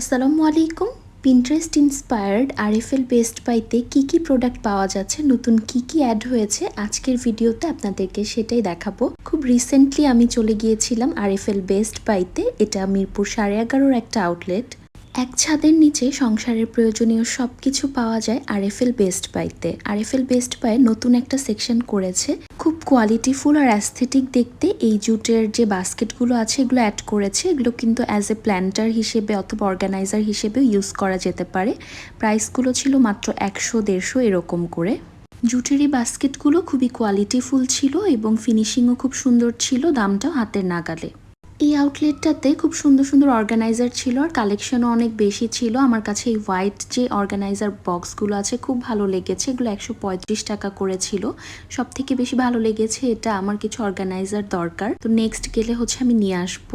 আসসালামু আলাইকুম। Pinterest inspired RFL best বাইতে কী কী প্রোডাক্ট পাওয়া যাচ্ছে, নতুন কি কি অ্যাড হয়েছে, আজকের ভিডিওতে আপনাদেরকে সেটাই দেখাবো। খুব রিসেন্টলি আমি চলে গিয়েছিলাম আরএফএল বেস্ট বাইতে এটা মিরপুর সাড়ে এগারোর একটা আউটলেট এক ছাদের নিচে সংসারের প্রয়োজনীয় সব কিছু পাওয়া যায় আর এফ আরএফএল বেস্ট বাইতে আরএফএল বেস্ট বাই নতুন একটা সেকশন করেছে। খুব কোয়ালিটিফুল আর অ্যাস্থেটিক দেখতে এই জুটের যে বাস্কেটগুলো আছে এগুলো অ্যাড করেছে। এগুলো কিন্তু অ্যাজ এ প্ল্যান্টার হিসেবে অথবা অর্গানাইজার হিসেবেও ইউজ করা যেতে পারে। প্রাইসগুলো ছিল মাত্র একশো দেড়শো এরকম করে। জুটের এই বাস্কেটগুলো খুবই কোয়ালিটিফুল ছিল এবং ফিনিশিংও খুব সুন্দর ছিল, দামটাও হাতের নাগালে। আউটলেটটাতে খুব সুন্দর সুন্দর অর্গানাইজার ছিল আর কালেকশনও অনেক বেশি ছিল। আমার কাছে এই হোয়াইট যে অর্গানাইজার বক্সগুলো আছে, খুব ভালো লেগেছে। এগুলো একশো পঁয়ত্রিশ টাকা করেছিল সব থেকে বেশি ভালো লেগেছে এটা, আমার কিছু অর্গানাইজার দরকার। তো নেক্সট গেলে হচ্ছে আমি নিয়ে আসব।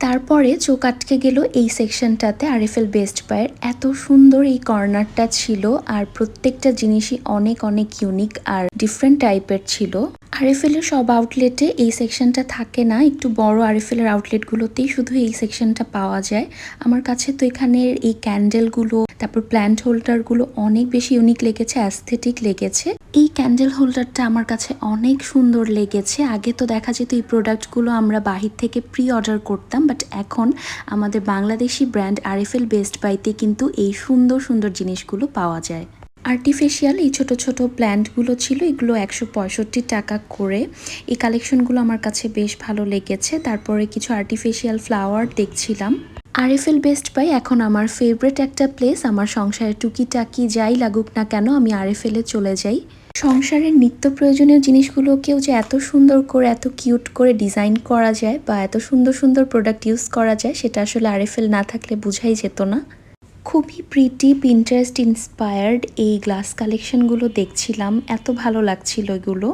তারপরে চোখ আটকে গেল এই সেকশনটাতে আরএফএল বেস্ট পায়ের এত সুন্দর এই কর্নারটা ছিল আর প্রত্যেকটা জিনিসই অনেক অনেক ইউনিক আর ডিফারেন্ট টাইপের ছিল। আরএফএল এর সব আউটলেটে এই সেকশনটা থাকে না। একটু বড় আরএফএল এর আউটলেটগুলোতেই শুধু এই সেকশনটা পাওয়া যায়। আমার কাছে তো এখানের এই ক্যান্ডেলগুলো তারপর প্ল্যান্ট হোল্ডারগুলো অনেক বেশি ইউনিক লেগেছে অ্যাস্থেটিক লেগেছে। এই ক্যান্ডেল হোল্ডারটা আমার কাছে অনেক সুন্দর লেগেছে। আগে তো দেখা যেত এই প্রোডাক্টগুলো আমরা বাহির থেকে প্রি অর্ডার করতাম বাট এখন আমাদের বাংলাদেশি ব্র্যান্ড আরএফএল বেস্ট বাইতে কিন্তু এই সুন্দর সুন্দর জিনিসগুলো পাওয়া যায়। আর্টিফিশিয়াল এই ছোট ছোট প্ল্যান্টগুলো ছিল, এগুলো একশো পঁয়ষট্টি টাকা করে। এই কালেকশনগুলো আমার কাছে বেশ ভালো লেগেছে। তারপরে কিছু আর্টিফিশিয়াল ফ্লাওয়ার দেখছিলাম। আরএফএল বেস্ট বাই এখন আমার ফেভারেট একটা প্লেস আমার সংসারে টুকিটাকি যাই লাগুক না কেন, আমি আরএফএল চলে যাই। সংসারের নিত্য প্রয়োজনীয় জিনিসগুলোকেও যে এত সুন্দর করে, এত কিউট করে ডিজাইন করা যায় বা এত সুন্দর সুন্দর প্রোডাক্ট ইউজ করা যায়, সেটা আসলে আরএফএল না থাকলে বোঝাই যেত না। খুবই প্রিটি পিন্টারেস্ট ইন্সপায়ার্ড এই গ্লাস কালেকশনগুলো দেখছিলাম। এত ভালো লাগছিল এগুলো।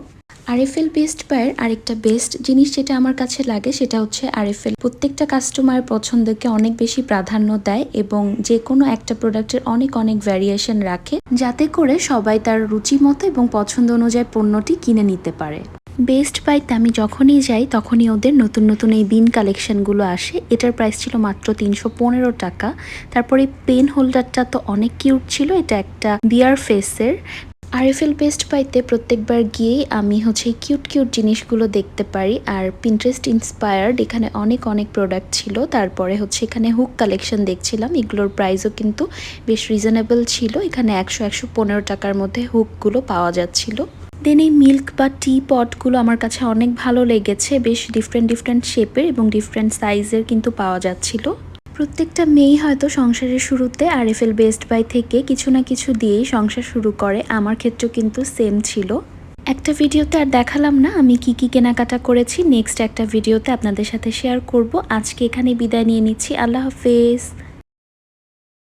আরএফএল বেস্ট পায়ের আরেকটা বেস্ট জিনিস যেটা আমার কাছে লাগে সেটা হচ্ছে আরএফএল। প্রত্যেকটা কাস্টমার পছন্দকে অনেক বেশি প্রাধান্য দেয় এবং যে কোনো একটা প্রোডাক্টের অনেক অনেক ভ্যারিয়েশন রাখে, যাতে করে সবাই তার রুচি মতো এবং পছন্দ অনুযায়ী পণ্যটি কিনে নিতে পারে। বেস্ট বাইতে আমি যখনই যাই, তখনই ওদের নতুন নতুন এই বিন কালেকশনগুলো আসে। এটার প্রাইস ছিল মাত্র তিনশো পনেরো টাকা। তারপরে পেন হোল্ডারটা তো অনেক কিউট ছিল। এটা একটা বিয়ার ফেসের আরএফএল বেস্ট পাইতে প্রত্যেকবার গিয়েই আমি হচ্ছে কিউট কিউট জিনিসগুলো দেখতে পারি আর পিন্টারেস্ট ইন্সপায়ার্ড এখানে অনেক অনেক প্রোডাক্ট ছিল। তারপরে হচ্ছে এখানে হুক কালেকশন দেখছিলাম। এগুলোর প্রাইসও কিন্তু বেশ রিজনেবল ছিল। এখানে একশো একশো পনেরো টাকার মধ্যে হুকগুলো পাওয়া যাচ্ছিল। দেন এই মিল্ক বা টি পটগুলো আমার কাছে অনেক ভালো লেগেছে। বেশ ডিফারেন্ট ডিফারেন্ট শেপের এবং ডিফারেন্ট সাইজের কিন্তু পাওয়া যাচ্ছিল। প্রত্যেকটা মেয়েই হয়তো সংসারের শুরুতে আর আরএফএল বেস্ট বাই থেকে কিছু না কিছু দিয়েই সংসার শুরু করে। আমার ক্ষেত্রেও কিন্তু সেম ছিল। একটা ভিডিওতে আর দেখালাম না আমি কি কি কেনাকাটা করেছি। নেক্সট একটা ভিডিওতে আপনাদের সাথে শেয়ার করব। আজকে এখানে বিদায় নিয়ে নিচ্ছি। আল্লাহ হাফেজ।